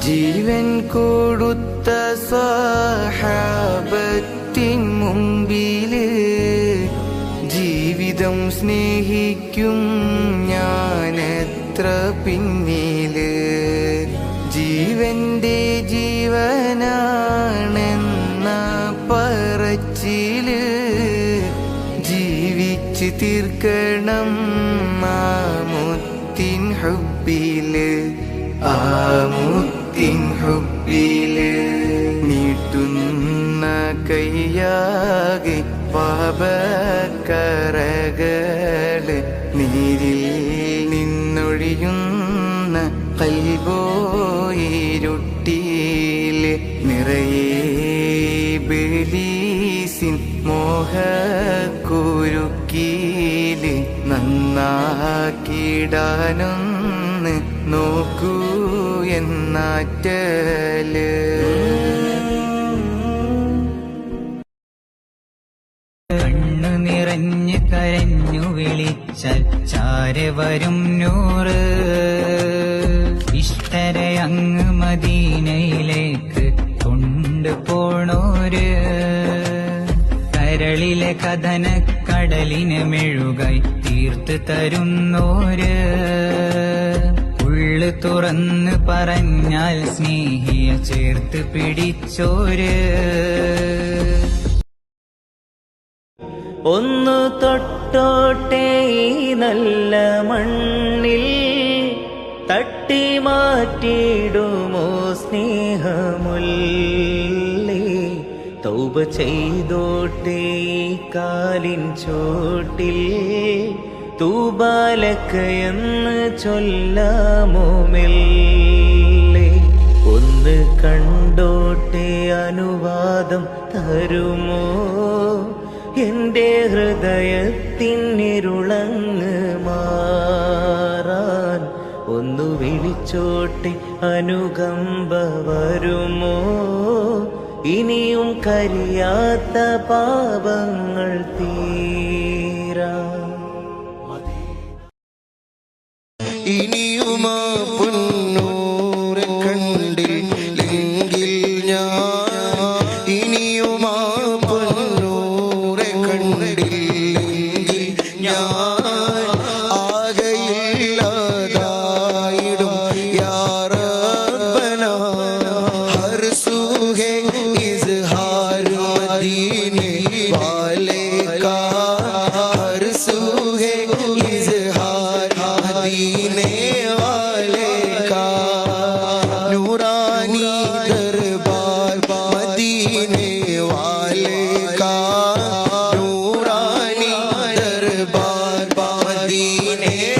ജീവൻ കൊടുത്ത സ്വഹാബത്തിൻ മുമ്പിൽ ജീവിതം സ്നേഹിക്കും ഞാനെത്ര പിന്നിൽ. ജീവന്റെ ജീവനാണെന്ന പറച്ചിൽ ജീവിച്ച് തീർക്കണം മാമുത്തിൻ ഹുബിൽ ഹുബിൽ നീട്ടുന്ന കയ്യാകെ പാപക്കരകൾ നീരിൽ നിന്നൊഴിയുന്ന കൽബോയിരുട്ടിയിൽ നിറയെ ബലീസിൻ മോഹക്കുരുക്കീൽ നന്നാക്കിടാനൊന്ന് നോക്കൂ. എന്നാറ്റൽ കണ്ണു നിറഞ്ഞ് കരഞ്ഞു വിളിച്ചാരെ ചാരെ വരും നൂറ്. ഇഷ്ടരെ അങ്ങ് മദീനയിലേക്ക് കൊണ്ടുപോണോര് കരളിലെ കഥന കടലിനെ മെഴുകായി തീർത്ത് തരുന്നോര്. ഉള്ളു തുറന്ന് പറഞ്ഞാൽ സ്നേഹിയ ചേർത്ത് പിടിച്ചോര്. ഒന്നു തൊട്ടോട്ടെ നല്ല മണ്ണിൽ തട്ടി മാറ്റിയിടുമോ സ്നേഹമുല്ലേ തൗപ ചെയ്തോട്ടെ കാലിൻ ചോട്ടിൽ തൂബാലക്കയെന്ന് ചൊല്ലാമോ ഒന്ന് കണ്ടോട്ടെ അനുവാദം തരുമോ? എന്റെ ഹൃദയത്തിനിരുളങ്ങ് മാറാൻ ഒന്നു വിളിച്ചോട്ടെ അനുകമ്പ വരുമോ? ഇനിയും കരിയാത്ത പാപങ്ങൾ തീരാ കണ്ടില്ലെങ്കിൽ ഞാൻ मदीने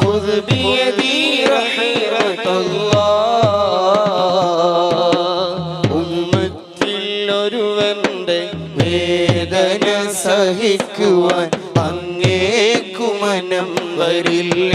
خذ بيدي رحيرة الله ഉമ്മത്തിൽ ഒരുവന്റെ വേദന സഹിക്കുവാൻ അങ്ങേക്കുമനം വരില്ല